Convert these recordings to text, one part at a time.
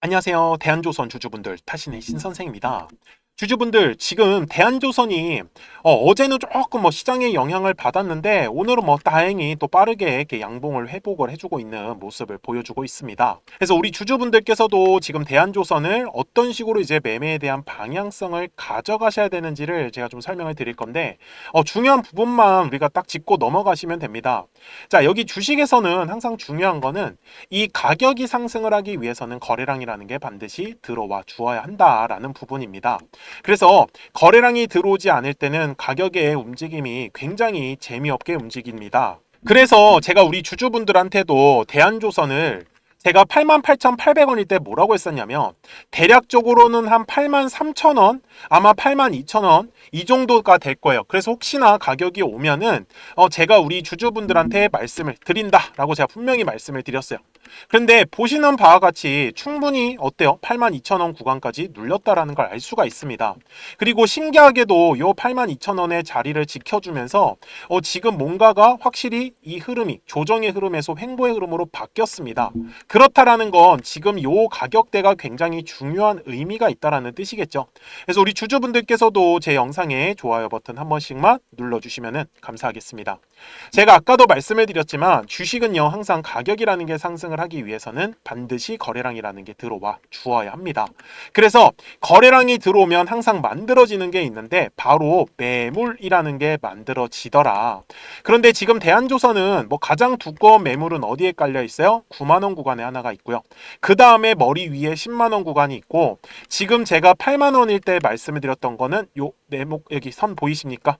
안녕하세요. 대한조선 주주분들 타신의 신선생입니다. 주주분들 지금 대한조선이 어, 제는 조금 뭐 시장의 영향을 받았는데 오늘은 뭐 다행히 또 빠르게 이렇게 양봉을 회복을 해주고 있는 모습을 보여주고 있습니다. 그래서 우리 주주분들께서도 지금 대한조선을 어떤 식으로 이제 매매에 대한 방향성을 가져가셔야 되는지를 제가 좀 설명을 드릴 건데 어, 중요한 부분만 우리가 딱 짚고 넘어가시면 됩니다. 자 여기 주식에서는 항상 중요한 거는 이 가격이 상승을 하기 위해서는 거래량이라는 게 반드시 들어와 주어야 한다라는 부분입니다. 그래서 거래량이 들어오지 않을 때는 가격의 움직임이 굉장히 재미없게 움직입니다. 그래서 제가 우리 주주분들한테도 대한조선을 제가 88,800원일 때 뭐라고 했었냐면 대략적으로는 한 83,000원, 아마 82,000원 이 정도가 될 거예요. 그래서 혹시나 가격이 오면은 어 제가 우리 주주분들한테 말씀을 드린다라고 제가 분명히 말씀을 드렸어요. 그런데 보시는 바와 같이 충분히 어때요? 82,000원 구간까지 눌렸다라는 걸 알 수가 있습니다. 그리고 신기하게도 요 82,000원의 자리를 지켜주면서 어 지금 뭔가가 확실히 이 흐름이 조정의 흐름에서 횡보의 흐름으로 바뀌었습니다. 그렇다라는 건 지금 요 가격대가 굉장히 중요한 의미가 있다라는 뜻이겠죠. 그래서 우리 주주분들께서도 제 영상에 좋아요 버튼 한 번씩만 눌러주시면 감사하겠습니다. 제가 아까도 말씀을 드렸지만 주식은요 항상 가격이라는 게 상승을 하기 위해서는 반드시 거래량이라는 게 들어와 주어야 합니다. 그래서 거래량이 들어오면 항상 만들어지는 게 있는데 바로 매물이라는 게 만들어지더라. 그런데 지금 대한조선은 뭐 가장 두꺼운 매물은 어디에 깔려 있어요? 9만 원 구간에 하나가 있고요. 그 다음에 머리 위에 10만 원 구간이 있고 지금 제가 8만 원일 때 말씀을 드렸던 거는 요 네목 여기 선 보이십니까?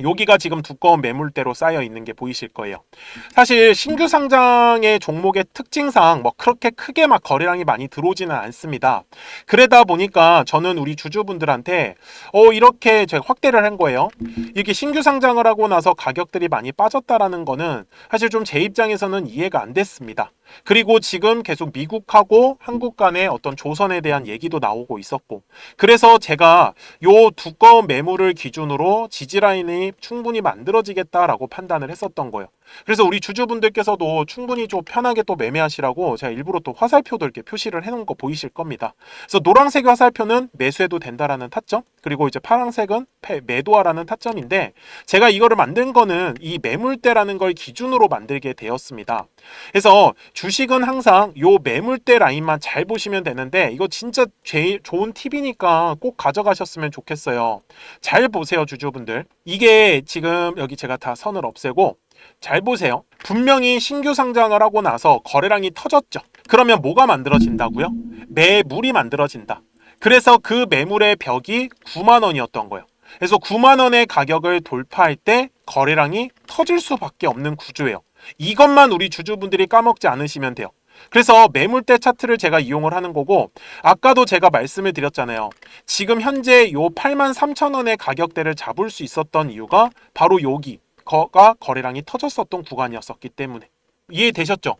여기가 지금 두꺼운 매물대로 쌓여 있는 게 보이실 거예요. 사실 신규 상장의 종목의 특징상 뭐 그렇게 크게 막 거래량이 많이 들어오지는 않습니다. 그러다 보니까 저는 우리 주주분들한테 어 이렇게 제가 확대를 한 거예요. 이게 신규 상장을 하고 나서 가격들이 많이 빠졌다라는 거는 사실 좀 제 입장에서는 이해가 안 됐습니다. 그리고 지금 계속 미국하고 한국 간의 어떤 조선에 대한 얘기도 나오고 있었고 그래서 제가 요 두꺼운 매물을 기준으로 지지라인이 충분히 만들어지겠다라고 판단을 했었던 거예요. 그래서 우리 주주분들께서도 충분히 좀 편하게 또 매매하시라고 제가 일부러 또 화살표도 이렇게 표시를 해놓은 거 보이실 겁니다. 그래서 노란색 화살표는 매수해도 된다라는 타점, 그리고 이제 파란색은 매도하라는 타점인데 제가 이거를 만든 거는 이 매물대라는 걸 기준으로 만들게 되었습니다. 그래서 주식은 항상 요 매물대 라인만 잘 보시면 되는데 이거 진짜 제일 좋은 팁이니까 꼭 가져가셨으면 좋겠어요. 잘 보세요, 주주분들. 이게 지금 여기 제가 다 선을 없애고 잘 보세요. 분명히 신규 상장을 하고 나서 거래량이 터졌죠. 그러면 뭐가 만들어진다고요? 매물이 만들어진다. 그래서 그 매물의 벽이 9만 원이었던 거예요. 그래서 9만 원의 가격을 돌파할 때 거래량이 터질 수밖에 없는 구조예요. 이것만 우리 주주분들이 까먹지 않으시면 돼요. 그래서 매물대 차트를 제가 이용을 하는 거고 아까도 제가 말씀을 드렸잖아요. 지금 현재 요 8만 3천 원의 가격대를 잡을 수 있었던 이유가 바로 여기 거가 거래량이 터졌었던 구간이었었기 때문에 이해되셨죠?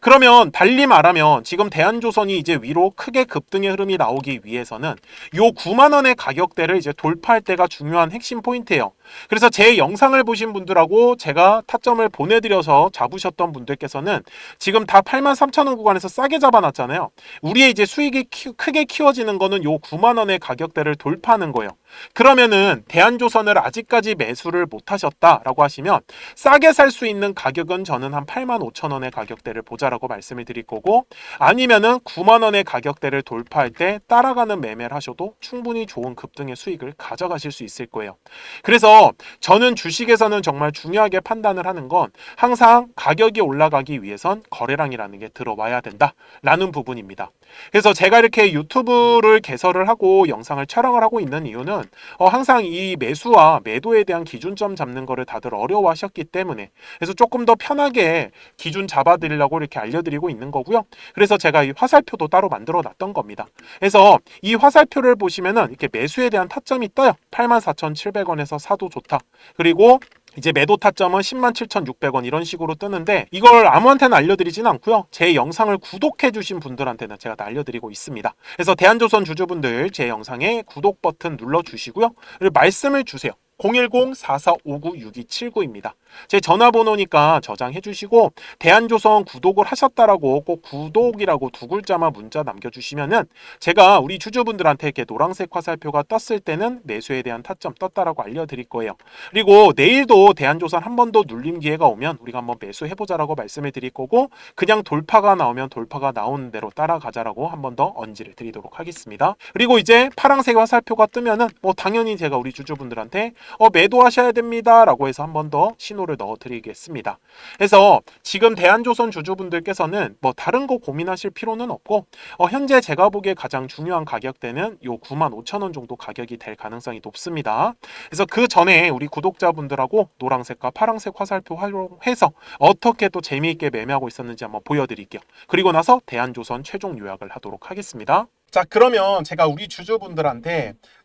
그러면 달리 말하면 지금 대한조선이 이제 위로 크게 급등의 흐름이 나오기 위해서는 요 9만 원의 가격대를 이제 돌파할 때가 중요한 핵심 포인트예요. 그래서 제 영상을 보신 분들하고 제가 타점을 보내드려서 잡으셨던 분들께서는 지금 다 8만 3천 원 구간에서 싸게 잡아놨잖아요. 우리의 이제 수익이 키, 크게 키워지는 거는 요 9만 원의 가격대를 돌파하는 거예요. 그러면은 대한조선을 아직까지 매수를 못 하셨다라고 하시면 싸게 살 수 있는 가격은 저는 한 8만 5천 원의 가격대를 보자라고 말씀을 드릴 거고 아니면은 9만 원의 가격대를 돌파할 때 따라가는 매매를 하셔도 충분히 좋은 급등의 수익을 가져가실 수 있을 거예요. 그래서 저는 주식에서는 정말 중요하게 판단을 하는 건 항상 가격이 올라가기 위해선 거래량이라는 게 들어와야 된다라는 부분입니다. 그래서 제가 이렇게 유튜브를 개설을 하고 영상을 촬영을 하고 있는 이유는 어, 항상 이 매수와 매도에 대한 기준점 잡는 거를 다들 어려워하셨기 때문에 그래서 조금 더 편하게 기준 잡아드리려고 이렇게 알려드리고 있는 거고요. 그래서 제가 이 화살표도 따로 만들어 놨던 겁니다. 그래서 이 화살표를 보시면은 이렇게 매수에 대한 타점이 떠요. 84,700원에서 사도 좋다. 그리고 이제 매도 타점은 107,600원 이런 식으로 뜨는데 이걸 아무한테나 알려드리진 않고요. 제 영상을 구독해 주신 분들한테는 제가 다 알려드리고 있습니다. 그래서 대한조선 주주분들 제 영상에 구독 버튼 눌러주시고요. 그리고 말씀을 주세요. 010-4459-6279입니다. 제 전화번호니까 저장해 주시고 대한조선 구독을 하셨다라고 꼭 구독이라고 두 글자만 문자 남겨주시면은 제가 우리 주주분들한테 이렇게 노란색 화살표가 떴을 때는 매수에 대한 타점 떴다라고 알려드릴 거예요. 그리고 내일도 대한조선 한 번 더 눌림 기회가 오면 우리가 한번 매수해보자라고 말씀을 드릴 거고 그냥 돌파가 나오면 돌파가 나오는 대로 따라가자라고 한 번 더 언지를 드리도록 하겠습니다. 그리고 이제 파랑색 화살표가 뜨면은 뭐 당연히 제가 우리 주주분들한테 어 매도하셔야 됩니다라고 해서 한 번 더 신호를 넣어 드리겠습니다. 그래서 지금 대한조선 주주분들께서는 뭐 다른 거 고민하실 필요는 없고 어 현재 제가 보기에 가장 중요한 가격대는 요 95,000원 정도 가격이 될 가능성이 높습니다. 그래서 그 전에 우리 구독자분들하고 노란색과 파란색 화살표 활용해서 어떻게 또 재미있게 매매하고 있었는지 한번 보여드릴게요. 그리고 나서 대한조선 최종 요약을 하도록 하겠습니다. 자, 그러면 제가 우리 주주분들한테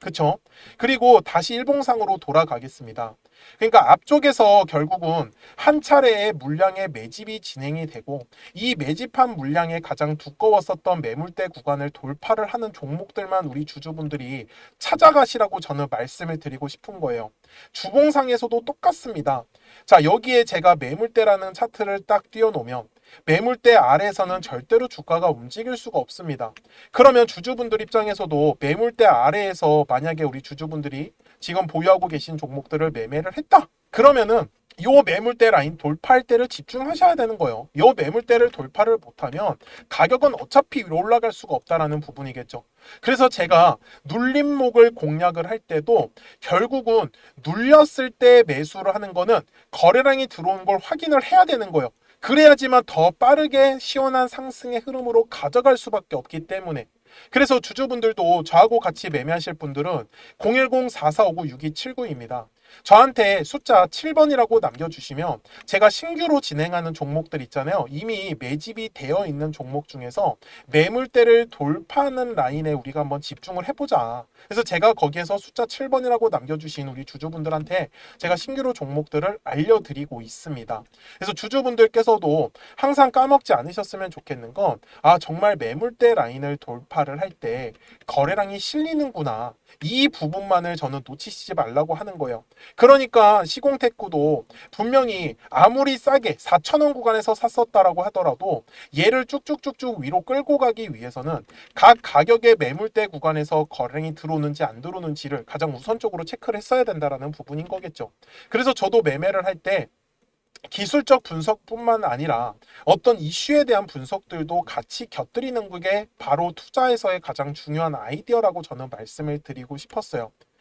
그쵸? 그리고 다시 일봉상으로 돌아가겠습니다. 그러니까 앞쪽에서 결국은 한 차례의 물량의 매집이 진행이 되고 이 매집한 물량의 가장 두꺼웠었던 매물대 구간을 돌파를 하는 종목들만 우리 주주분들이 찾아가시라고 저는 말씀을 드리고 싶은 거예요. 주봉상에서도 똑같습니다. 자, 여기에 제가 매물대라는 차트를 딱 띄워놓으면 매물대 아래에서는 절대로 주가가 움직일 수가 없습니다. 그러면 주주분들 입장에서도 매물대 아래에서 만약에 우리 주주분들이 지금 보유하고 계신 종목들을 매매를 했다. 그러면은 요 매물대 라인 돌파할 때를 집중하셔야 되는 거예요. 요 매물대를 돌파를 못하면 가격은 어차피 위로 올라갈 수가 없다라는 부분이겠죠. 그래서 제가 눌림목을 공략을 할 때도 결국은 눌렸을 때 매수를 하는 거는 거래량이 들어온 걸 확인을 해야 되는 거예요. 그래야지만 더 빠르게 시원한 상승의 흐름으로 가져갈 수밖에 없기 때문에 그래서 주주분들도 저하고 같이 매매하실 분들은 010-4459-6279입니다. 저한테 숫자 7번이라고 남겨주시면 제가 신규로 진행하는 종목들 있잖아요. 이미 매집이 되어 있는 종목 중에서 매물대를 돌파하는 라인에 우리가 한번 집중을 해보자. 그래서 제가 거기에서 숫자 7번이라고 남겨주신 우리 주주분들한테 제가 신규로 종목들을 알려드리고 있습니다. 그래서 주주분들께서도 항상 까먹지 않으셨으면 좋겠는 건, 아, 정말 매물대 라인을 돌파를 할 때 거래량이 실리는구나. 이 부분만을 저는 놓치시지 말라고 하는 거예요. 그러니까 시공테크도 분명히 아무리 싸게 4천원 구간에서 샀었다라고 하더라도 얘를 쭉쭉쭉쭉 위로 끌고 가기 위해서는 각 가격의 매물대 구간에서 거래량이 들어오는지 안 들어오는지를 가장 우선적으로 체크를 했어야 된다라는 부분인 거겠죠. 그래서 저도 매매를 할때 기술적 분석뿐만 아니라 어떤 이슈에 대한 분석들도 같이 곁들이는 게 바로 투자에서의 가장 중요한 아이디어라고 저는 말씀을 드리고 싶었어요.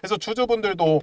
그래서 주주분들도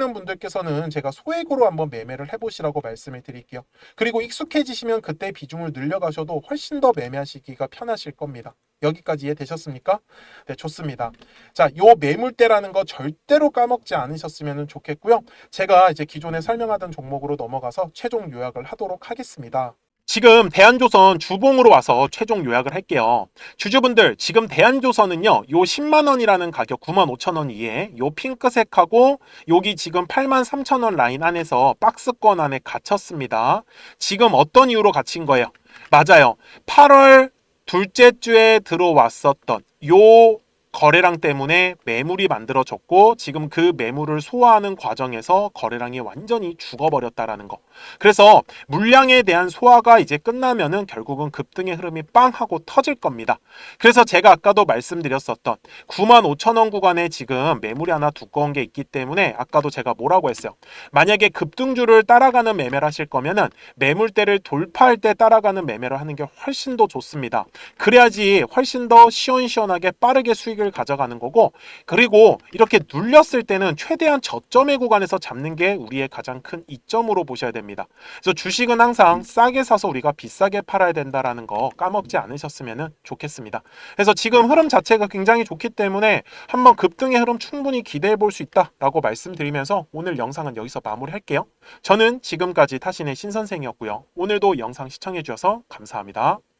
분들께서는 제가 소액으로 한번 매매를 해보시라고 말씀을 드릴게요. 그리고 익숙해지시면 그때 비중을 늘려가셔도 훨씬 더 매매하시기가 편하실 겁니다. 여기까지 이해되셨습니까? 네, 좋습니다. 자, 요 매물대라는 거 절대로 까먹지 않으셨으면 좋겠고요. 제가 이제 기존에 설명하던 종목으로 넘어가서 최종 요약을 하도록 하겠습니다. 지금 대한조선 주봉으로 와서 최종 요약을 할게요. 주주분들, 지금 대한조선은요, 요 10만원이라는 가격 9만 5천원 이에 요 핑크색하고 여기 지금 8만 3천원 라인 안에서 박스권 안에 갇혔습니다. 지금 어떤 이유로 갇힌 거예요? 맞아요. 8월 둘째 주에 들어왔었던 요 거래량 때문에 매물이 만들어졌고 지금 그 매물을 소화하는 과정에서 거래량이 완전히 죽어버렸다라는 거. 그래서 물량에 대한 소화가 이제 끝나면은 결국은 급등의 흐름이 빵 하고 터질 겁니다. 그래서 제가 아까도 말씀드렸었던 9만 5천 원 구간에 지금 매물이 하나 두꺼운 게 있기 때문에 아까도 제가 뭐라고 했어요. 만약에 급등주를 따라가는 매매를 하실 거면은 매물대를 돌파할 때 따라가는 매매를 하는 게 훨씬 더 좋습니다. 그래야지 훨씬 더 시원시원하게 빠르게 수익을 수익을 가져가는 거고 그리고 이렇게 눌렸을 때는 최대한 저점의 구간에서 잡는 게 우리의 가장 큰 이점으로 보셔야 됩니다. 그래서 주식은 항상 싸게 사서 우리가 비싸게 팔아야 된다라는 거 까먹지 않으셨으면 좋겠습니다. 그래서 지금 흐름 자체가 굉장히 좋기 때문에 한번 급등의 흐름 충분히 기대해 볼 수 있다라고 말씀드리면서 오늘 영상은 여기서 마무리할게요. 저는 지금까지 타신의 신선생이었고요. 오늘도 영상 시청해 주셔서 감사합니다.